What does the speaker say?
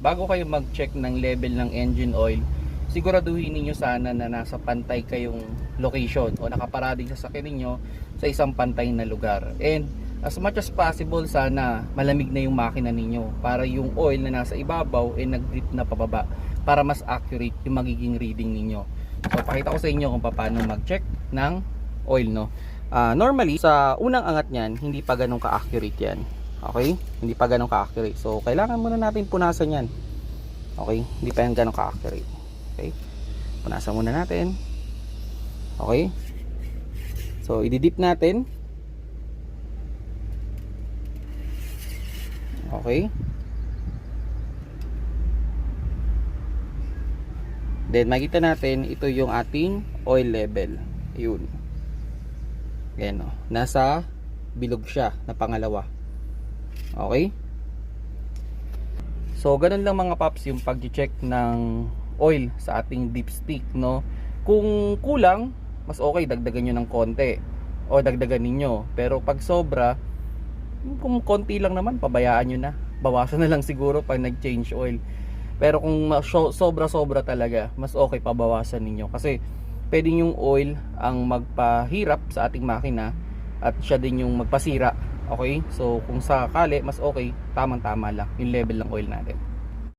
bago kayo mag-check ng level ng engine oil, siguraduhin niyo sana na nasa pantay kayong location o nakaparading sa sakyan ninyo sa isang pantay na lugar. And as much as possible sana malamig na yung makina ninyo para yung oil na nasa ibabaw ay nag-drip na pababa para mas accurate yung magiging reading ninyo. So pakita ko sa inyo kung paano mag-check ng oil no. Ah, normally sa unang angat niyan hindi pa ganun ka-accurate yan. Okay? Hindi pa ganun ka-accurate. So kailangan muna natin punasan yan. Okay? Hindi pa yan ganun ka-accurate. Okay? Punasan muna natin. Okay? So ididip natin. Okay? Then makita natin ito yung ating oil level. Yun. Ayan o. Nasa bilog siya na pangalawa. Okay? So, ganun lang mga paps yung pag-check ng oil sa ating dipstick, no? Kung kulang, mas okay, dagdagan nyo ng konti. O dagdagan ninyo. Pero pag sobra, kung konti lang naman, pabayaan nyo na. Bawasan na lang siguro pag nag-change oil. Pero kung sobra-sobra talaga, mas okay pabawasan ninyo. Kasi pwedeng yung oil ang magpahirap sa ating makina at siya din yung magpasira. Okay? So kung sakali, mas okay, tamang-tama lang yung level ng oil natin.